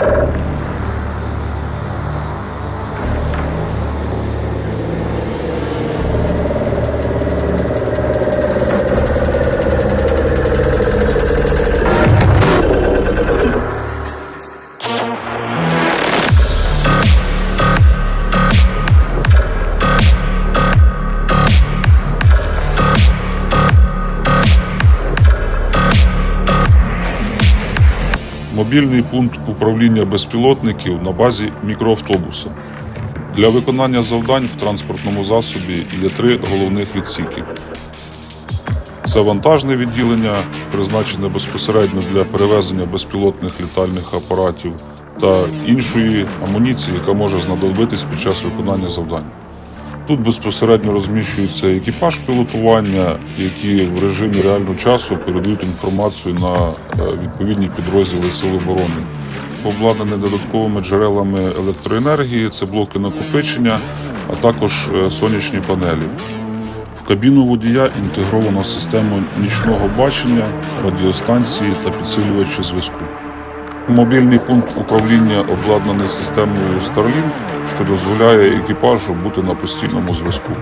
you Мобільний пункт управління безпілотників на базі мікроавтобуса. Для виконання завдань в транспортному засобі є три головних відсіки. Це вантажне відділення, призначене безпосередньо для перевезення безпілотних літальних апаратів та іншої амуніції, яка може знадобитись під час виконання завдань. Тут безпосередньо розміщується екіпаж пілотування, які в режимі реального часу передають інформацію на е, відповідні підрозділи Сил оборони. Обладнане додатковими джерелами електроенергії, це блоки накопичення, а також е, сонячні панелі. В кабіну водія інтегрована система нічного бачення, радіостанції та підсилювачі зв'язку. Мобільний пункт управління обладнаний системою Starlink, що дозволяє екіпажу бути на постійному зв'язку.